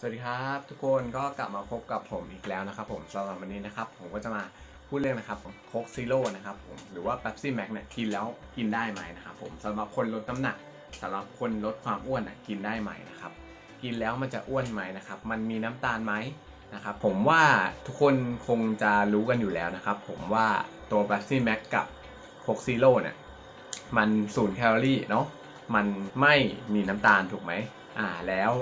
สวัสดีครับทุกคนก็กลับมาพบกับผมอีกแล้วนะครับผมสำหรับวันนี้นะครับผมก็จะมาพูดเรื่องนะครับโคกซีโร่นะครับผมหรือว่า Pepsi Max เนี่ยกินแล้วกินได้ไหมนะครับผมสำหรับคนลดน้ำหนักสำหรับคนลดความอ้วนน่ะกินได้ไหมนะครับกินแล้วมันจะอ้วนไหมนะครับมันมีน้ำตาลไหมนะครับผมว่าทุกคนคงจะรู้กันอยู่แล้วนะครับผมว่าตัว Pepsi Max กับโคกซีโร่เนี่ยมันศูนย์แคลอรี่เนาะมันไม่มีน้ำตาลถูกไหมอ่าแล้ว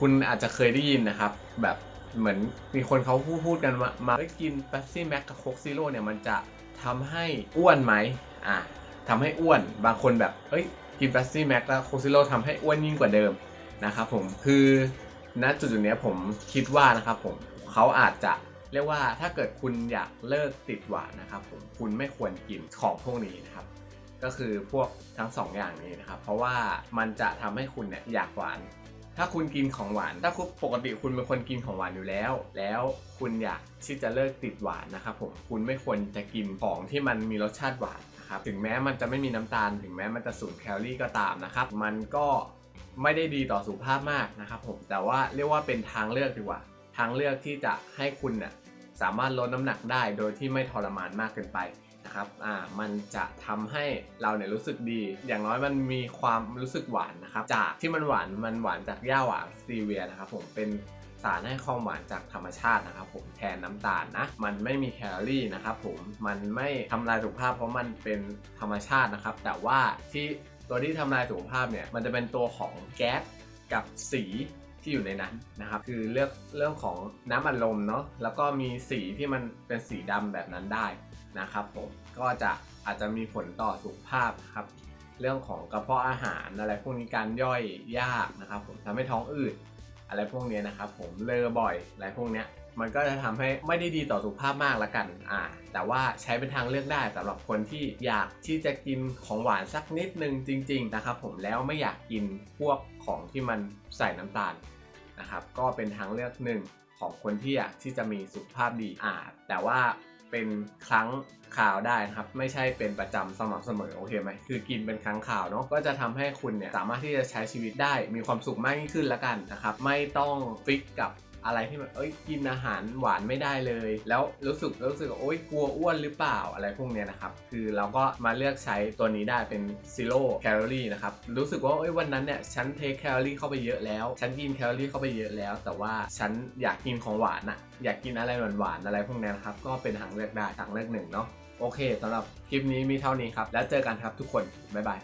คุณอาจจะเคยได้ยินนะครับ แบบเหมือนมีคนเขาพูดพูดกันว่ามาเอ้กินเ e ปซี่แม็กกับโคกซีโร่เนี่ยมันจะทำให้อ้วนไหมอ่าทำให้อ้วนบางคนแบบเอ้ยกินเ e ปซี่แม็กแล้วโคกซีโร่ทำให้อ้วนยิ่งกว่าเดิมนะครับผมคือณจุดจุดนี้ผมคิดว่านะครับผมเขาอาจจะเรียกว่าถ้าเกิดคุณอยากเลิกติดหวานนะครับผมคุณไม่ควรกินของพวกนี้นะครับ ก็คือพวกทั้งสองอย่างนี้นะครับ เพราะว่ามันจะทำให้คุณเนี่ยอยากหวาน ถ้าคุณกินของหวาน ถ้าคุณปกติคุณเป็นคนกินของหวานอยู่แล้ว แล้วคุณอยากที่จะเลิกติดหวานนะครับผม คุณไม่ควรจะกินของที่มันมีรสชาติหวานนะครับถึงแม้มันจะไม่มีน้ำตาล ถึงแม้มันจะสูญแคลอรี่ก็ตามนะครับ มันก็ไม่ได้ดีต่อสุขภาพมากนะครับผม แต่ว่าเรียกว่าเป็นทางเลือกดีกว่า ทางเลือกที่จะให้คุณเนี่ย สามารถลดน้ำหนักได้โดยที่ไม่ทรมานมากเกินไปนะครับอ่ามันจะทำให้เราเนี่ยรู้สึกดี อย่างน้อยมันมีความรู้สึกหวานนะครับ จากที่มันหวานมันหวานจากหญ้าหวานสตีเวียนะครับผมเป็นสารให้ความหวานจากธรรมชาตินะครับผมแทนน้ำตาลนะ มันไม่มีแคลอรี่นะครับผมมันไม่ทำลายสุขภาพเพราะมันเป็นธรรมชาตินะครับ แต่ว่าที่ตัวที่ทำลายสุขภาพเนี่ยมันจะเป็นตัวของแก๊สกับสี ที่อยู่ในนั้นนะครับ คือเลือกเรื่องของน้ำอัดลมเนาะแล้วก็มีสีที่มันเป็นสีดำแบบนั้นได้นะครับผมก็จะอาจจะมีผลต่อสุขภาพครับ เรื่องของกระเพาะอาหารอะไรพวกนี้การย่อยยากนะครับผมทำให้ท้องอืด อะไรพวกนี้นะครับผมเลอบ่อยอะไรพวกเนี้ยมันก็จะทำให้ไม่ได้ดีต่อสุขภาพมากละกัน อ่า แต่ว่าใช้เป็นทางเลือกได้สำหรับคนที่อยากที่จะกินของหวานสักนิดนึงจริง ๆ นะครับผมแล้วไม่อยากกินพวกของที่มันใส่น้ำตาลนะครับ ก็เป็นทางเลือกหนึ่งของคนที่อยากที่จะมีสุขภาพดี อ่า แต่ว่า เป็นครั้งข่าวได้นะครับ ไม่ใช่เป็นประจำสม่ำเสมอโอเคไหมคือกินเป็นครั้งข่าวเนาะก็จะทำให้คุณเนี่ยสามารถที่จะใช้ชีวิตได้มีความสุขมากยิ่งขึ้นละกันนะครับ ไม่ต้องฟิกกับ อะไรที่มันเอ้ยกินอาหารหวานไม่ได้เลย แล้วรู้สึกรู้สึกว่าโอ๊ยกลัวอ้วนหรือเปล่าอะไรพวกเนี้ยนะครับคือเราก็มาเลือกใช้ตัวนี้ได้เป็น zero calorie นะครับรู้สึกว่าเอ้ยวันนั้นเนี่ยฉันเทคแคลอรี่เข้าไปเยอะแล้ว ฉันกินแคลอรี่เข้าไปเยอะแล้ว แต่ว่าฉันอยากกินของหวานอะอยากกินอะไรหวานๆอะไรพวกเนี้ยนะครับก็เป็นทางเลือกได้ทางเลือกหนึ่งเนาะโอเคสำหรับคลิปนี้มีเท่านี้ครับ แล้วเจอกันครับทุกคน บ๊ายบาย